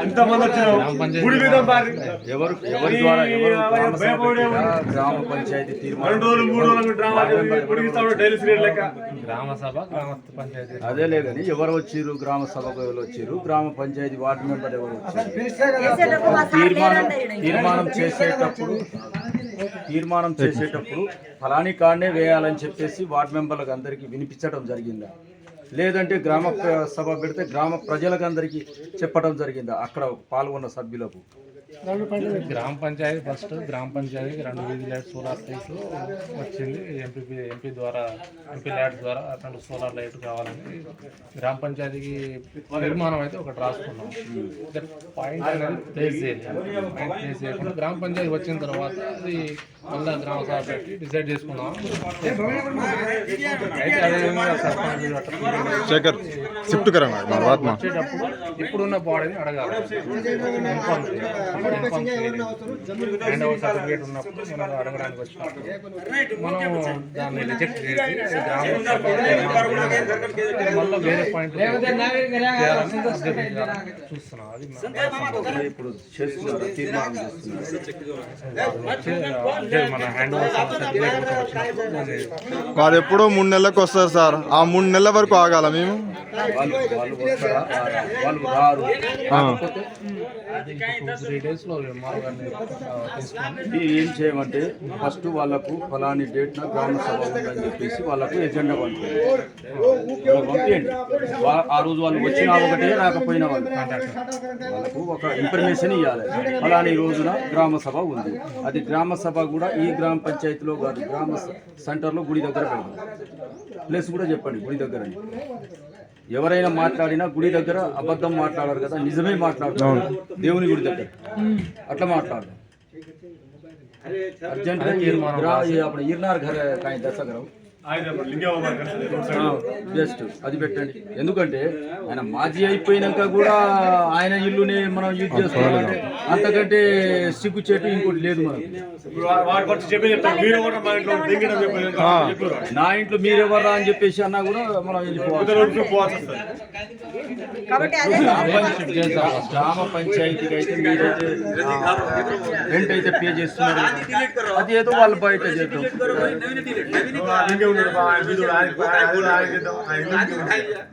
అంతమంది వచ్చారు గుడి మీద మారి ఎవరు ఎవరి ద్వారా ఎవరు గ్రామ సభ భయపడే పెట్టినా, గ్రామ పంచాయతీ తీర్మానం రెండు రోజులు మూడు రోజులు డ్రామా పొడిగిస్తాడు డైలీ సీరియల్ లెక్క. గ్రామ సభ గ్రామ పంచాయతీ. అదేలే కానీ ఎవరు వచ్చిర్రు గ్రామ సభకు ఎవరు గ్రామ పంచాయతీ వార్డు మెంబర్ ఎవరు వచ్చిర్రు తీర్మానం తీర్మానం చేసేటప్పుడు తీర్మానం చేసేటప్పుడు ఫలాని కాడనే వేయాలని చెప్పేసి వార్డు మెంబర్లకు అందరికీ వినిపించడం జరిగిందా? లేదంటే గ్రామ సభ పెడితే గ్రామ ప్రజలకు అందరికీ చెప్పడం జరిగింది? అక్కడ పాల్గొన్న సభ్యులకు? గ్రామ పంచాయతీ ఫస్ట్ గ్రామ పంచాయతీకి రెండు వీధి లైట్ సోలార్ లైట్ వచ్చింది. ఎంపీ ఎంపీ ద్వారా ఎంపీ ల్యాడ్ ద్వారా రెండు సోలార్ లైట్ కావాలని గ్రామ పంచాయతీకి నిర్మాణం అయితే ఒకటి రాసుకున్నాం. పాయింట్ అనేది ప్లేస్ చేయాలి. పాయింట్ ప్లేస్ చేయకుండా గ్రామ పంచాయతీ వచ్చిన తర్వాత అది మళ్ళీ గ్రామ సభ పెట్టి డిసైడ్ చేసుకున్నాం అయితే అదేవిధంగా శేఖర్ షిఫ్ట్ కరా వచ్చేటప్పుడు ఇప్పుడున్న బాడీని అడగాలి. ఇన్ఫార్మ్ చేయాలి ఇన్ఫార్మ్ చేయాలి హ్యాండ్ ఓవర్ సర్టిఫికేట్ ఉన్నప్పుడు మనం అడగడానికి వచ్చినప్పుడు మనం దాన్ని రిజెక్ట్ చేసి గ్రామ సభ మళ్ళీ వేరే పాయింట్ చూస్తున్నాం. అది మన- ఇప్పుడు చేస్తున్నారు తీర్మానం చేస్తున్నారు. వచ్చే అంటే మన హ్యాండ్ ఓవర్ సర్టిఫికేట్ వచ్చినప్పుడు దాన్ని అది ఎప్పుడో మూడు నెలలకు వస్తారు సార్. ఆ మూడు నెలల వరకు ఆగాల మేము. వాళ్ళు రారా? కేసులో ఏం చేయమంటే ఫస్ట్ వాళ్ళకు ఫలాని డేట్ గ్రామ సభ ఉందని చెప్పేసి వాళ్ళకు ఎజెండా పంపించండి. పంపించండి. ఆ రోజు వాళ్ళు వచ్చినా ఒకటే రాకపోయినా వాళ్ళు వాళ్ళకు ఒక ఇన్ఫర్మేషన్ ఇవ్వాలి. ఫలాని రోజున గ్రామ సభ ఉంది. అది గ్రామ సభ కూడా ఈ గ్రామ పంచాయతీలో కాదు గ్రామ స- సెంటర్లో గుడి దగ్గర పెడదాం ప్లేస్ కూడా చెప్పండి గుడి దగ్గర ఎవరైనా మాట్లాడినా గుడి దగ్గర అబద్ధం మాట్లాడారు కదా నిజమే మాట్లాడతారు దేవుని గుడి దగ్గర. అట్లా మాట్లాడదాం అర్జెంట్ అప్పుడు ఇర్నార్ ఘర్ దర్శకరావు జస్ట్ అది పెట్టండి. ఎందుకంటే ఆయన మాజీ అయిపోయినాక కూడా ఆయన ఇల్లునే మనం యూజ్ చేస్తున్నాం అంతకంటే సిగ్గు చెట్టు ఇంకోటి లేదు మనం నా ఇంట్లో మీరెవర్రా అని చెప్పేసి అన్నా కూడా మనం గ్రామ పంచాయతీకి అయితే మీరైతే రెంట్ అయితే పే చేస్తున్నారు. అది ఏదో వాళ్ళు బయట చేద్దాం.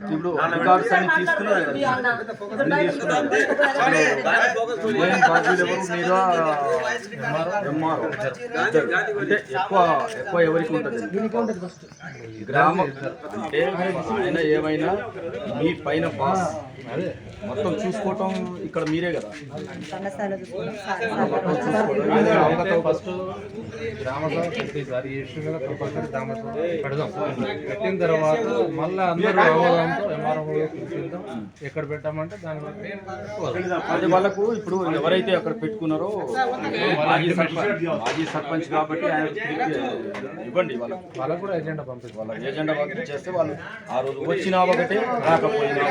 ఇప్పుడు రికార్డ్స్ అన్ని తీసుకున్నారు. అంటే ఎక్కువ ఎక్కువ ఎవరికి ఉంటుంది గ్రామం అంటే ఆయన ఏమైనా మీ పైన బాస్ మొత్తం చూసుకోవటం ఇక్కడ మీరే కదా ఫస్ట్ గ్రామ సభ పెట్టి సార్ ఈ ఇష్యూ మీద కంపల్సరీ పెడదాం. పెట్టిన తర్వాత మళ్ళీ అందరూ ఎంఆర్ఓ చూద్దాం ఎక్కడ పెట్టామంటే పోదాం. అది వాళ్ళకు ఇప్పుడు ఎవరైతే అక్కడ పెట్టుకున్నారో మాజీ సర్పంచ్ మాజీ సర్పంచ్ కాబట్టి ఆయన ఇవ్వండి వాళ్ళకు. వాళ్ళకు కూడా ఎజెండా పంపిస్తాం వాళ్ళ ఏజెండా వర్క్ చేస్తే వాళ్ళు ఆ రోజు వచ్చినా ఒకటే రాకపోయినా